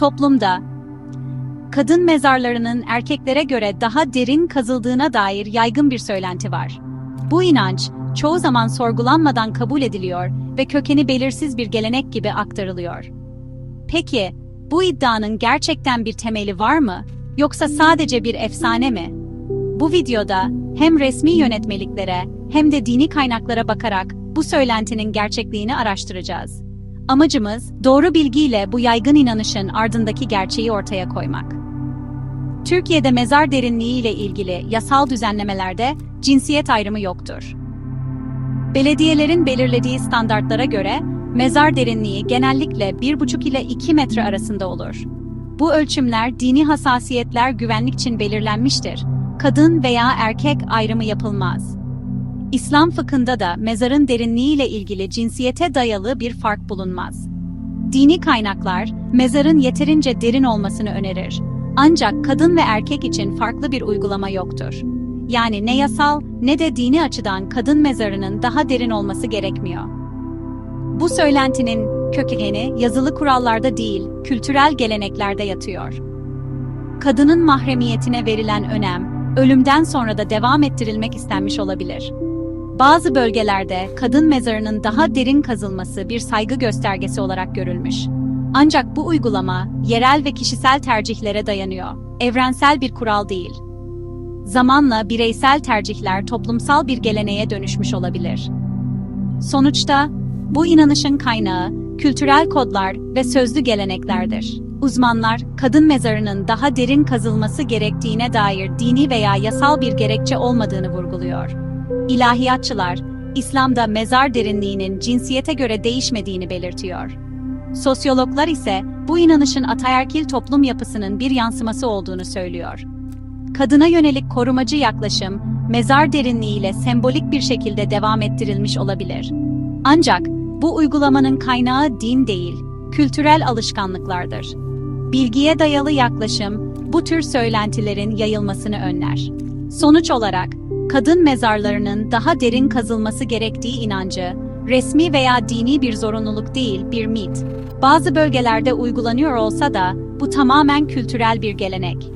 Toplumda kadın mezarlarının erkeklere göre daha derin kazıldığına dair yaygın bir söylenti var. Bu inanç çoğu zaman sorgulanmadan kabul ediliyor ve kökeni belirsiz bir gelenek gibi aktarılıyor. Peki, bu iddianın gerçekten bir temeli var mı? Yoksa sadece bir efsane mi? Bu videoda hem resmi yönetmeliklere hem de dini kaynaklara bakarak bu söylentinin gerçekliğini araştıracağız. Amacımız doğru bilgiyle bu yaygın inanışın ardındaki gerçeği ortaya koymak. Türkiye'de mezar derinliği ile ilgili yasal düzenlemelerde cinsiyet ayrımı yoktur. Belediyelerin belirlediği standartlara göre mezar derinliği genellikle 1,5 ile 2 metre arasında olur. Bu ölçümler dini hassasiyetler güvenlik için belirlenmiştir. Kadın veya erkek ayrımı yapılmaz. İslam fıkhında da mezarın derinliği ile ilgili cinsiyete dayalı bir fark bulunmaz. Dini kaynaklar mezarın yeterince derin olmasını önerir. Ancak kadın ve erkek için farklı bir uygulama yoktur. Yani ne yasal ne de dini açıdan kadın mezarının daha derin olması gerekmiyor. Bu söylentinin kökeni yazılı kurallarda değil, kültürel geleneklerde yatıyor. Kadının mahremiyetine verilen önem, ölümden sonra da devam ettirilmek istenmiş olabilir. Bazı bölgelerde kadın mezarının daha derin kazılması bir saygı göstergesi olarak görülmüş. Ancak bu uygulama yerel ve kişisel tercihlere dayanıyor. Evrensel bir kural değil. Zamanla bireysel tercihler toplumsal bir geleneğe dönüşmüş olabilir. Sonuçta bu inanışın kaynağı kültürel kodlar ve sözlü geleneklerdir. Uzmanlar, kadın mezarının daha derin kazılması gerektiğine dair dini veya yasal bir gerekçe olmadığını vurguluyor. İlahiyatçılar, İslam'da mezar derinliğinin cinsiyete göre değişmediğini belirtiyor. Sosyologlar ise bu inanışın ataerkil toplum yapısının bir yansıması olduğunu söylüyor. Kadına yönelik korumacı yaklaşım, mezar derinliğiyle sembolik bir şekilde devam ettirilmiş olabilir. Ancak bu uygulamanın kaynağı din değil, kültürel alışkanlıklardır. Bilgiye dayalı yaklaşım bu tür söylentilerin yayılmasını önler. Sonuç olarak kadın mezarlarının daha derin kazılması gerektiği inancı resmi veya dini bir zorunluluk değil, bir mit. Bazı bölgelerde uygulanıyor olsa da bu tamamen kültürel bir gelenek.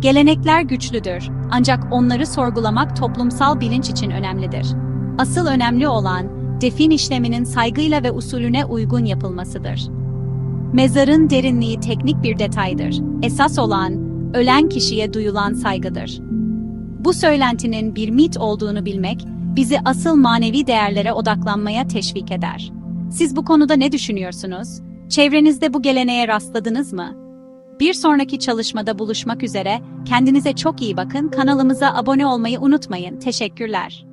Gelenekler güçlüdür ancak onları sorgulamak toplumsal bilinç için önemlidir. Asıl önemli olan defin işleminin saygıyla ve usulüne uygun yapılmasıdır. Mezarın derinliği teknik bir detaydır. Esas olan ölen kişiye duyulan saygıdır. Bu söylentinin bir mit olduğunu bilmek bizi asıl manevi değerlere odaklanmaya teşvik eder. Siz bu konuda ne düşünüyorsunuz? Çevrenizde bu geleneğe rastladınız mı? Bir sonraki çalışmada buluşmak üzere, kendinize çok iyi bakın, kanalımıza abone olmayı unutmayın. Teşekkürler.